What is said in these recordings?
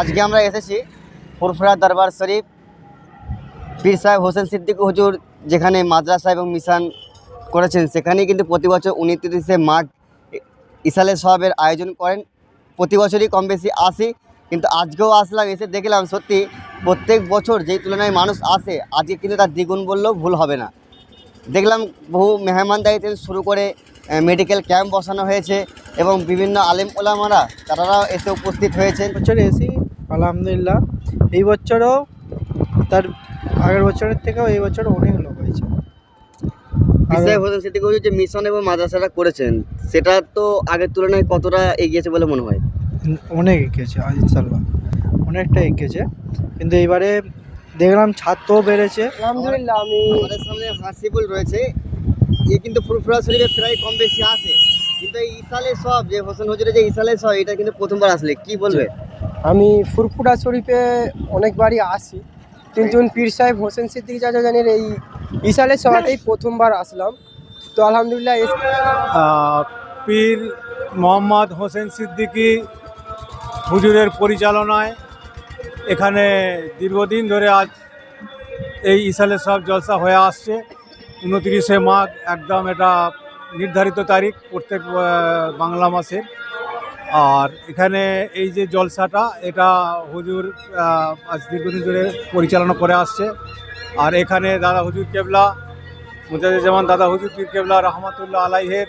আজকে আমরা এসেছি ফুরফুরা দরবার শরীফ, পীর সাহেব হোসেন সিদ্দিক হুজুর যেখানে মাদ্রাসা এবং মিশন করেছেন, সেখানেই কিন্তু প্রতি বছর উনত্রিশে মার্চ ইসালে সবের আয়োজন করেন। প্রতি বছরই কম বেশি আসি, কিন্তু আজকেও আসলাম, এসে দেখলাম সত্যি প্রত্যেক বছর যেই তুলনায় মানুষ আসে, আজকে কিন্তু তার দ্বিগুণ বললেও ভুল হবে না। দেখলাম বহু মেহমানদারি থেকে শুরু করে মেডিকেল ক্যাম্প বসানো হয়েছে এবং বিভিন্ন আলেম ওলামারা তারাও এসে উপস্থিত হয়েছেন। বছর এসি আলহামদুলিল্লাহ। এই বছরও তার আগের বছরের থেকেও এই বছর অনেক লোক হয়েছে। বিষয় হোসেন সিদ্দিক যে মিশন এবং মাদ্রাসাটা করেছেন সেটা তো আগের তুলনায় কতটা এগিয়েছে বলে মনে হয়? অনেক এগিয়েছে আজ ইনশাল্লাহ অনেকটা এগিয়েছে। কিন্তু এবারে দেখলাম ছাত্রও বেড়েছে। আলহামদুলিল্লাহ আমি আমাদের সামনে হাসিবুল রয়েছে। এ কিন্তু ফুরফুরা শরীফে প্রায় কম বেশি আসে কিন্তু এই ইসালে সব যে হোসেন হুজুরের যে ইসালে সব এটা কিন্তু প্রথমবার আসলে কি বলবে? আমি ফুরফুরা শরীফে অনেকবারই আসি কিন্তু পীর সাহেব হোসেন সিদ্দিক চাচা জানের এই ইসালের সভাতেই প্রথমবার আসলাম। তো আলহামদুলিল্লাহ পীর মোহাম্মদ হোসেন সিদ্দিকী হুজুরের পরিচালনায় এখানে দীর্ঘদিন ধরে আজ এই ইসালের সব জলসা হয়ে আসছে। উনতিরিশে মাঘ একদম এটা নির্ধারিত তারিখ প্রত্যেক বাংলা মাসের। আর এখানে এই যে জলসাটা, এটা হুজুর আজ দীর্ঘদিন ধরে পরিচালনা করে আসছে। আর এখানে দাদা হুজুর কেবলা মুজাহিদুজ্জামান দাদা হুজুর পীর কেবলা রহমতুল্লাহ আলাইহের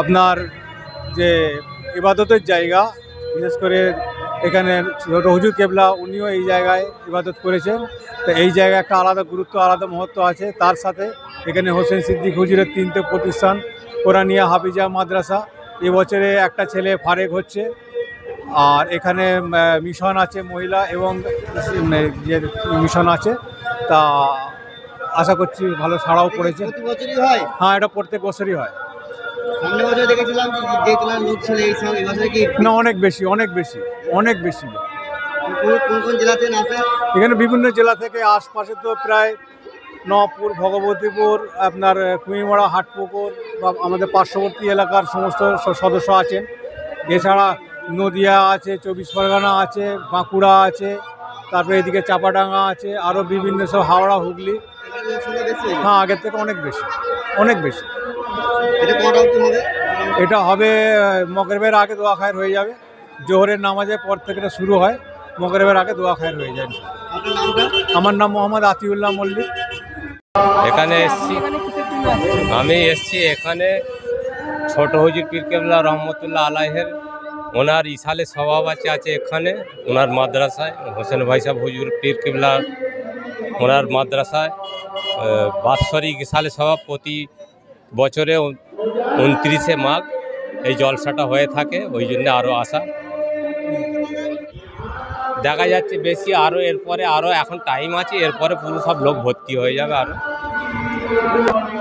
আপনার যে ইবাদতের জায়গা, বিশেষ করে এখানে ছোট হুজুর কেবলা, উনিও এই জায়গায় ইবাদত করেছেন। তো এই জায়গায় একটা আলাদা গুরুত্ব, আলাদা মহত্ব আছে। তার সাথে এখানে হোসেন সিদ্দিক হুজুরের তিনটে প্রতিষ্ঠান কোরআনিয়া হাফিজা মাদ্রাসা। এবছরে একটা ছেলে ফারেক হচ্ছে। আর এখানে মিশন আছে মহিলা এবং যে মিশন আছে তা আশা করছি ভালো সাড়াও পড়েছে। হয়? এটা প্রত্যেক বছরই হয়। না অনেক বেশি অনেক বেশি অনেক বেশি। এখানে বিভিন্ন জেলা থেকে আশপাশে তো প্রায় নপুর ভগবতীপুর আপনার কুইমড়া হাটপুকুর বা আমাদের পার্শ্ববর্তী এলাকার সমস্ত সদস্য আছেন। এছাড়া নদিয়া আছে চব্বিশ পরগনা আছে বাঁকুড়া আছে তারপরে এদিকে চাপাডাঙ্গা আছে আরও বিভিন্ন সব হাওড়া হুগলি। হ্যাঁ আগের থেকে অনেক বেশি অনেক বেশি। এটা হবে? মগরবের আগে দোয়া খায়ের হয়ে যাবে। জোহরের নামাজের পর থেকে এটা শুরু হয় মগরবের আগে দোয়া খায়ের হয়ে যায়। আমার নাম মোহাম্মদ আতিউল্লাহ মল্লিক। এখানে এসছি। আমি এসছি এখানে ছোট হুজুর পীর কেবলা রহমতুল্লাহ আলাহের ওনার ইসালে সভাবাচী আছে এখানে, ওনার মাদ্রাসায়। হোসেন ভাই সাহেব হুজুর পীর কেবলা, ওনার মাদ্রাসায় বাৎসরিক ইসালে সভা প্রতি বছরে উনত্রিশে মাঘ এই জলসাটা হয়ে থাকে, ওই জন্য আরও আসা। দেখা যাচ্ছে বেশি আরও এরপরে আরও এখন টাইম আছে, এরপরে পুরো সব লোক ভর্তি হয়ে যাবে আরও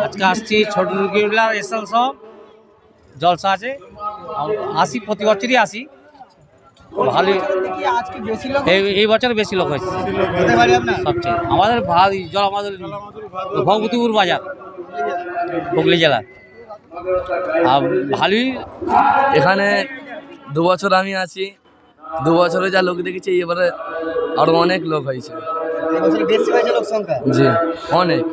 আজকে আসছি ছোট রুগীগুলা, এসএল সব জলসা আছে। আসি, প্রতি বছরই আসি। ভালো। আজকে বেশি লোক এই বছর বেশি লোক হয়েছে। সবচেয়ে। আমাদের ভালো জল আমাদের ভগবতীপুর বাজার, হুগলি জেলা। আর ভালোই, এখানে দু বছর আমি আছি। দু বছরে যা লোক দেখেছি এবারে আরও অনেক লোক হয়েছে। জি অনেক।